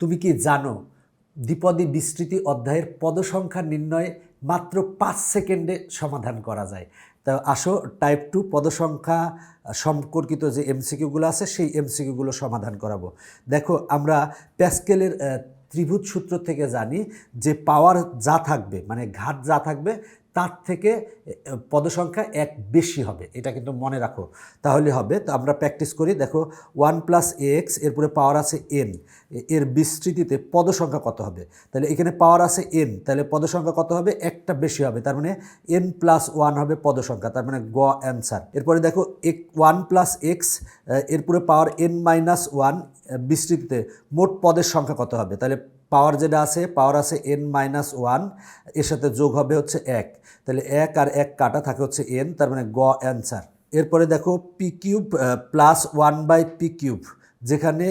তুমি কি জানো, দ্বিপদী বিস্তৃতি অধ্যায়ের পদসংখ্যা নির্ণয়ে মাত্র পাঁচ সেকেন্ডে সমাধান করা যায়? তা আসো টাইপ টু পদসংখ্যা সম্পর্কিত যে এমসিকিউগুলো আছে, সেই এমসিকিউগুলো সমাধান করাবো। দেখো, আমরা প্যাসকেলের ত্রিভুজ সূত্র থেকে জানি যে পাওয়ার যা থাকবে মানে ঘাত যা থাকবে তার থেকে পদসংখ্যা এক বেশি হবে। এটা কিন্তু মনে রাখো। তাহলে হবে, তো আমরা প্র্যাকটিস করি, দেখো ওয়ান প্লাস এক্স, এরপরে পাওয়ার আছে এন এর বিস্তৃতিতে পদসংখ্যা কত হবে? তাহলে এখানে পাওয়ার আছে এন তাহলে পদসংখ্যা কত হবে? একটা বেশি হবে, তার মানে এন প্লাস ওয়ান হবে পদসংখ্যা, তার মানে গ অ্যান্সার এরপরে দেখো, এক ওয়ান প্লাস এক্স এরপরে পাওয়ার এন মাইনাস ওয়ান বিস্তৃতিতে মোট পদের সংখ্যা কত হবে? তাহলে পাওয়ার যেটা আছে, পাওয়ার আছে এন মাইনাস ওয়ানের সাথে যোগ হবে হচ্ছে এক। তাহলে এক আর এক কাটা থাকে হচ্ছে এন তার মানে গ অ্যান্সার এরপরে দেখো P cube plus one by P cube যেখানে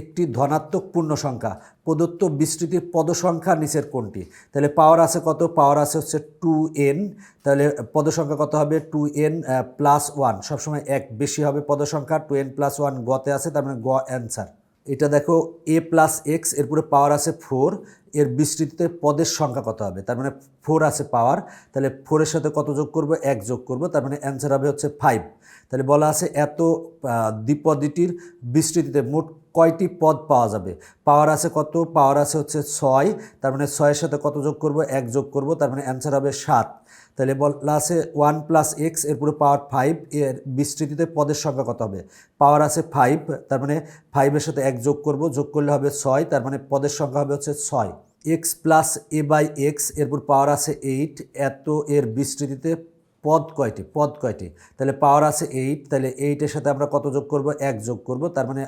একটি ধনাত্মক পূর্ণ সংখ্যা, প্রদত্ত বিস্তৃতির পদসংখ্যা নিচের কোনটি? তাহলে পাওয়ার আছে কত? পাওয়ার আছে হচ্ছে টু এন তাহলে পদসংখ্যা কত হবে? টু এন প্লাস ওয়ান সবসময় এক বেশি হবে পদসংখ্যা টু এন প্লাস ওয়ান গতে আছে, তার মানে গ অ্যান্সার এটা দেখো এ প্লাস এক্স এরপরে পাওয়ার আছে ফোর এর বিস্তৃতিতে পদের সংখ্যা কত হবে? তার মানে ফোর আছে পাওয়ার তাহলে ফোরের সাথে কত যোগ করব? এক যোগ করব, তার মানে অ্যান্সার হবে হচ্ছে ফাইভ তাহলে বলা আছে এত দ্বিপদীটির বিস্তৃতিতে মোট কয়টি পদ পাওয়া যাবে? পাওয়ার আছে কত? পাওয়ার আছে হচ্ছে ছয়। তার মানে ছয়ের সাথে কত যোগ করব? এক যোগ করব। তার মানে অ্যান্সার হবে সাত। তাহলে বলা আছে ওয়ান প্লাস এক্স এরপরে পাওয়ার ফাইভ এর বিস্তৃতিতে পদের সংখ্যা কত হবে? পাওয়ার আছে ফাইভ তার মানে ফাইভের সাথে এক যোগ করব। যোগ করলে হবে ছয়, তার মানে পদের সংখ্যা হবে হচ্ছে ছয়। X plus A by X এরপর পাওয়ার আছে এইট এত এর বিস্তৃতিতে পদ কয়টি? পদ কয়টি? তাহলে পাওয়ার আছে এইট তাহলে এইটের সাথে আমরা কত যোগ করব? এক যোগ করব, তার মানে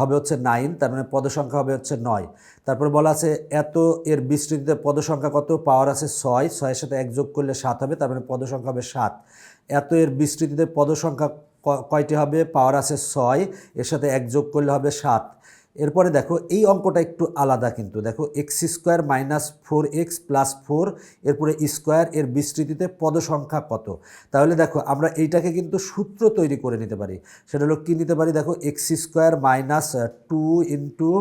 হবে হচ্ছে নাইন তার মানে পদ সংখ্যা হবে হচ্ছে নয়। তারপর বলা আছে এত এর বিস্তৃতিতে পদ সংখ্যা কত? পাওয়ার আছে ছয়, ছয়ের সাথে এক যোগ করলে সাত হবে, তার মানে পদ সংখ্যা হবে সাত। এত এর বিস্তৃতিতে পদ সংখ্যা কয়টি হবে? পাওয়ার আছে ছয়, এর সাথে এক যোগ করলে হবে সাত। এরপরে দেখো, এই অঙ্কটা একটু আলাদা কিন্তু। দেখো X square minus four X plus four এরপরে স্কোয়ার এর বিস্তৃতিতে পদসংখ্যা কত? তাহলে দেখো, আমরা এইটাকে কিন্তু সূত্র তৈরি করে নিতে পারি। সেটা হলো কী নিতে পারি? দেখো X square minus two into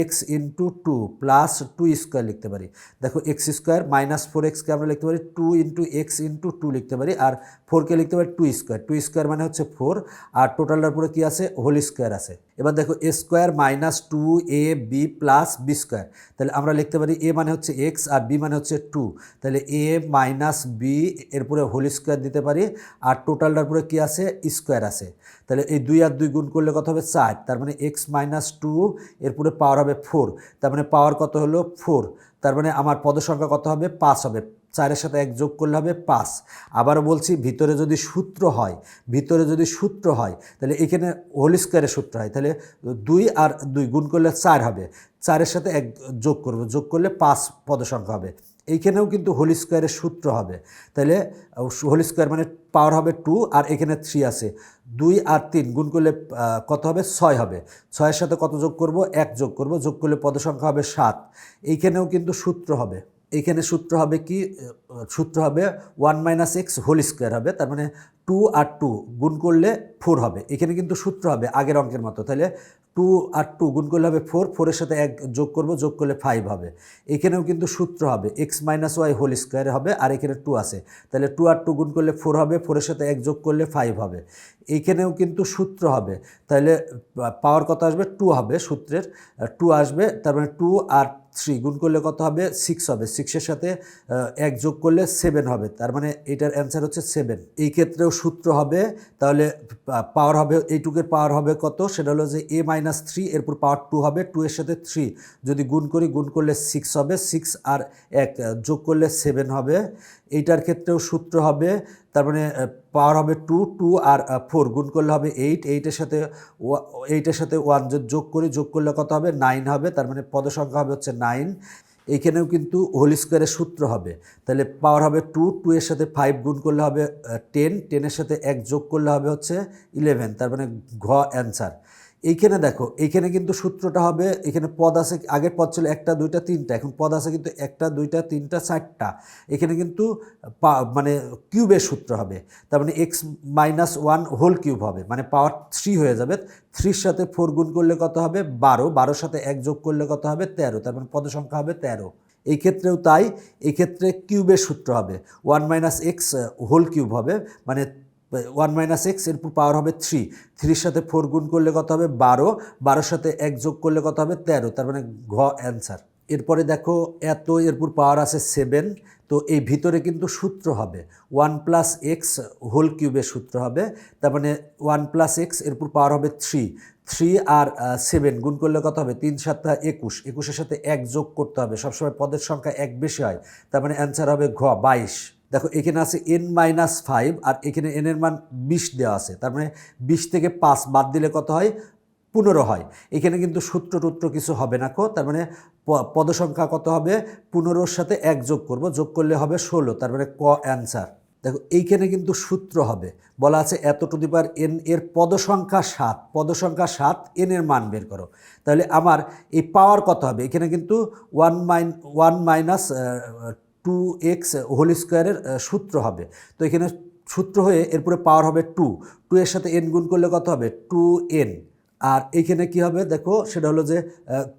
X into two plus two square লিখতে পারি। দেখো এক্স স্কোয়ার মাইনাস ফোর এক্সকে আমরা লিখতে পারি two into X into two লিখতে পারি, আর ফোরকে লিখতে পারি টু স্কোয়ার টু স্কোয়ার মানে হচ্ছে ফোর আর টোটালটার উপরে কী আছে? হোল স্কোয়ার আছে। এবার দেখো square minus two A B plus B square তাহলে আমরা লিখতে পারি এ মানে হচ্ছে এক্স আর বি মানে হচ্ছে টু তাহলে এ মাইনাস বি এরপরে হোল স্কোয়ার দিতে পারি আর টোটালটার উপরে কী আছে? স্কোয়ার আছে। তাহলে এই দুই আর দুই গুণ করলে কত হবে? চার তার মানে এক্স মাইনাস টু এরপরে পাওয়ার হবে ফোর তার মানে পাওয়ার কত হলো? ফোর তার মানে আমার পদসংখ্যা কত হবে? পাঁচ হবে। চারের সাথে এক যোগ করলে হবে পাঁচ। আবারও বলছি, ভিতরে যদি সূত্র হয়, ভিতরে যদি সূত্র হয়, তাহলে এখানে হোল স্কোয়ারের সূত্র হয়। তাহলে দুই আর দুই গুণ করলে চার হবে। চারের সাথে এক যোগ করব, যোগ করলে পাঁচ পদসংখ্যা হবে। এইখানেও কিন্তু হোল স্কোয়ারের সূত্র হবে। তাহলে হোল স্কোয়ার মানে পাওয়ার হবে টু আর এখানে থ্রি আছে। দুই আর তিন গুণ করলে কত হবে? ছয় হবে। ছয়ের সাথে কত যোগ করব? এক যোগ করব। যোগ করলে পদসংখ্যা হবে সাত। এইখানেও কিন্তু সূত্র হবে। এইখানে সূত্র হবে কি সূত্র হবে one minus X whole square হবে তার মানে টু আর টু গুণ করলে ফোর হবে। এখানে কিন্তু সূত্র হবে আগের অঙ্কের মতো। তাহলে টু আর টু গুণ করলে হবে ফোর ফোরের সাথে এক যোগ করব, যোগ করলে ফাইভ হবে। এখানেও কিন্তু সূত্র হবে X minus Y whole square হবে আর এখানে টু আছে। তাহলে টু আর টু গুণ করলে ফোর হবে ফোরের সাথে এক যোগ করলে ফাইভ হবে। এইখানেও কিন্তু সূত্র হবে। তাহলে পাওয়ার কত আসবে? টু হবে সূত্রের। টু আসবে, তার মানে টু আর থ্রি গুণ করলে কত হবে? সিক্স হবে। সিক্সের সাথে এক যোগ করলে সেভেন হবে। তার মানে এটার অ্যান্সার হচ্ছে সেভেন এই ক্ষেত্রেও সূত্র হবে, তাহলে পাওয়ার হবে, এইটুকের পাওয়ার হবে কত? সেটা হলো যে এ মাইনাস থ্রি এরপর পাওয়ার টু হবে টু এর সাথে থ্রি যদি গুণ করি, গুণ করলে সিক্স হবে সিক্স আর এক যোগ করলে সেভেন হবে। এইটার ক্ষেত্রেও সূত্র হবে, তার মানে পাওয়ার হবে টু টু আর ফোর গুণ করলে হবে এইট এইটের সাথে এইটের সাথে ওয়ান যোগ করি, যোগ করলে কত হবে? নাইন হবে, তার মানে পদসংখ্যা হবে হচ্ছে নাইন এইখানেও কিন্তু হোল স্কোয়ারের সূত্র হবে। তাহলে পাওয়ার হবে টু টু এর সাথে ফাইভ গুণ করলে হবে টেন টেনের সাথে এক যোগ করলে হবে হচ্ছে ইলেভেন তার মানে ঘ অ্যান্সার এইখানে দেখো, এইখানে কিন্তু সূত্রটা হবে, এখানে পদ আছে, আগের পদ ছিল একটা, দুইটা, তিনটা, এখন পদ আছে কিন্তু একটা, দুইটা, তিনটা, চারটা। এখানে কিন্তু মানে কিউবের সূত্র হবে, তার মানে X minus one whole cube হবে মানে পাওয়ার থ্রি হয়ে যাবে থ্রির সাথে ফোর গুণ করলে কত হবে? বারো, বারোর সাথে এক যোগ করলে কত হবে? তেরো, তার মানে পদ সংখ্যা হবে তেরো। এই ক্ষেত্রেও তাই, এই ক্ষেত্রে কিউবের সূত্র হবে one minus X whole cube হবে মানে ওয়ান মাইনাস এক্স এরপর পাওয়ার হবে থ্রি থ্রির সাথে ফোর গুণ করলে কত হবে? বারো। বারোর সাথে এক যোগ করলে কত হবে? তেরো। তার মানে ঘ অ্যান্সার এরপরে দেখো, এত এরপর পাওয়ার আছে সেভেন তো এই ভিতরে কিন্তু সূত্র হবে। ওয়ান প্লাস এক্স হোল কিউবের সূত্র হবে। তার মানে ওয়ান প্লাস এক্স এরপর পাওয়ার হবে থ্রি থ্রি আর সেভেন গুণ করলে কত হবে? তিন সাতটা একুশ। একুশের সাথে এক যোগ করতে হবে। সবসময় পদের সংখ্যা এক বেশি হয়। তার মানে অ্যান্সার হবে ঘ, বাইশ। দেখো, এখানে আছে এন মাইনাস ফাইভ আর এখানে এন এর মান বিশ দেওয়া আছে। তার মানে বিশ থেকে পাঁচ বাদ দিলে কত হয়? পনেরো হয়। এখানে কিন্তু সূত্র টুত্র কিছু হবে না কো। তার মানে পদসংখ্যা কত হবে? পনেরোর সাথে এক যোগ করব। যোগ করলে হবে ষোলো। তার মানে ক অ্যান্সার দেখো, এইখানে কিন্তু সূত্র হবে। বলা আছে এত টু দি এন এর পদসংখ্যা সাত। পদসংখ্যা সাত এন এর মান বের করো। তাহলে আমার এই পাওয়ার কত হবে? এখানে কিন্তু one mine one minus two X whole স্কোয়ারের সূত্র হবে। তো এখানে সূত্র হয়ে এরপরে পাওয়ার হবে টু টু এর সাথে এন গুণ করলে কত হবে? টু এন আর এইখানে কি হবে? দেখো, সেটা হলো যে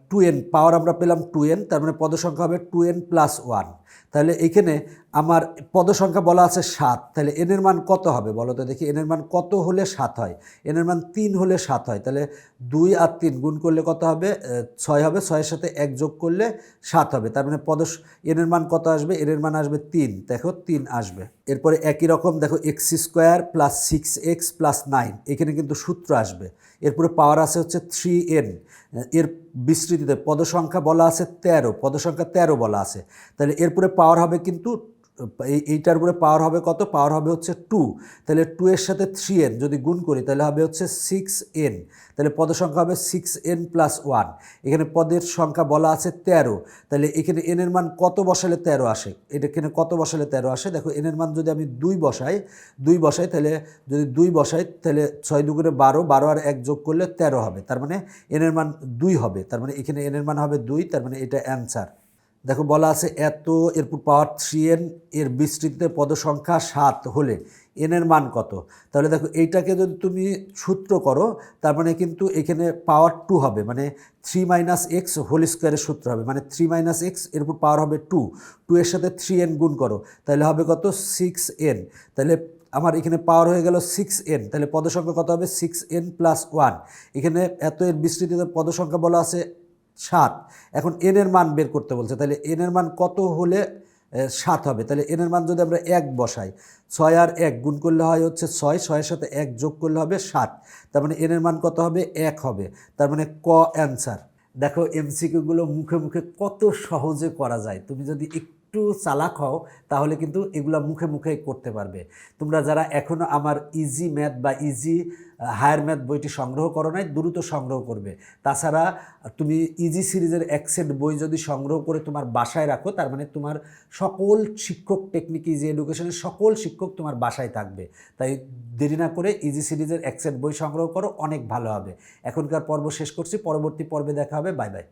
টু এন পাওয়ার আমরা পেলাম টু এন তার মানে পদসংখ্যা হবে টু এন প্লাস ওয়ান তাহলে এইখানে আমার পদসংখ্যা বলা আছে সাত, তাহলে এনের মান কত হবে? বলো তো দেখি এনের মান কত হলে সাত হয়? এনের মান তিন হলে সাত হয়, তাহলে দুই আর তিন গুণ করলে কত হবে? ছয় হবে, ছয়ের সাথে এক যোগ করলে সাত হবে, তার মানে পদস এনের মান কত আসবে? এনের মান আসবে তিন, দেখো তিন আসবে। এরপরে একই রকম, দেখো X square plus six X plus nine, এখানে কিন্তু সূত্র আসবে। এরপরে পাওয়ার আছে হচ্ছে থ্রি এন, এর বিস্তৃতিতে পদসংখ্যা বলা আছে তেরো, পদসংখ্যা তেরো বলা আছে, তাহলে এরপরে পাওয়ার হবে কিন্তু এইটার উপরে পাওয়ার হবে কত? পাওয়ার হবে হচ্ছে টু তাহলে টু এর সাথে থ্রি এন যদি গুণ করি, তাহলে হবে হচ্ছে সিক্স এন তাহলে পদের সংখ্যা হবে সিক্স এন প্লাস ওয়ান এখানে পদের সংখ্যা বলা আছে তেরো. তাহলে এখানে এন এর মান কত বসালে তেরো আসে? এটা এখানে কত বসালে তেরো আসে? দেখো এন এর মান যদি আমি দুই বসাই দুই বসাই, তাহলে যদি দুই বসাই, তাহলে ছয় দুগুণে বারো বারো আর এক যোগ করলে তেরো হবে। তার মানে এন এর মান দুই হবে। তার মানে এখানে এন এর মান হবে দুই, তার মানে এটা অ্যান্সার দেখো বলা আছে, এত এরপর পাওয়ার থ্রি এন এর বিস্তৃতিতে পদসংখ্যা সাত হলে এনের মান কত? তাহলে দেখো, এইটাকে যদি তুমি সূত্র করো, তার মানে কিন্তু এখানে পাওয়ার টু হবে মানে থ্রি মাইনাস এক্স হোল স্কোয়ারের সূত্র হবে মানে থ্রি মাইনাস এক্স, এরপর পাওয়ার হবে টু টু এর সাথে থ্রি এন গুণ করো, তাহলে হবে কত? Six N. তাহলে আমার এখানে পাওয়ার হয়ে গেল সিক্স এন, তাহলে পদসংখ্যা কত হবে? Six N plus one. এখানে এত এর বিস্তৃতিতে পদসংখ্যা বলা আছে সাত। এখন এনের মান বের করতে বলছে, তাহলে এনের মান কত হলে সাত হবে? তাহলে এনের মান যদি আমরা এক বসাই, ছয় আর এক গুণ করলে হয় হচ্ছে ছয়, ছয়ের সাথে এক যোগ করলে হবে সাত। তার মানে এনের মান কত হবে? এক হবে। তার মানে ক অ্যান্সার দেখো এমসিকিউগুলো মুখে মুখে কত সহজে করা যায়। তুমি যদি একটু চালাক হও, তাহলে কিন্তু এগুলো মুখে মুখে করতে পারবে। তোমরা যারা এখনও আমার ইজি ম্যাথ বা ইজি হায়ার ম্যাথ বইটি সংগ্রহ করো নাই, দ্রুত সংগ্রহ করবে। তাছাড়া তুমি ইজি সিরিজের একসেট বই যদি সংগ্রহ করে তোমার বাসায় রাখো, তার মানে তোমার সকল শিক্ষক টেকনিক ইজি এডুকেশনের সকল শিক্ষক তোমার বাসায় থাকবে। তাই দেরি না করে ইজি সিরিজের একসেট বই সংগ্রহ করো, অনেক ভালো হবে। এখনকার পর্ব শেষ করছি, পরবর্তী পর্বে দেখা হবে, বাই বাই।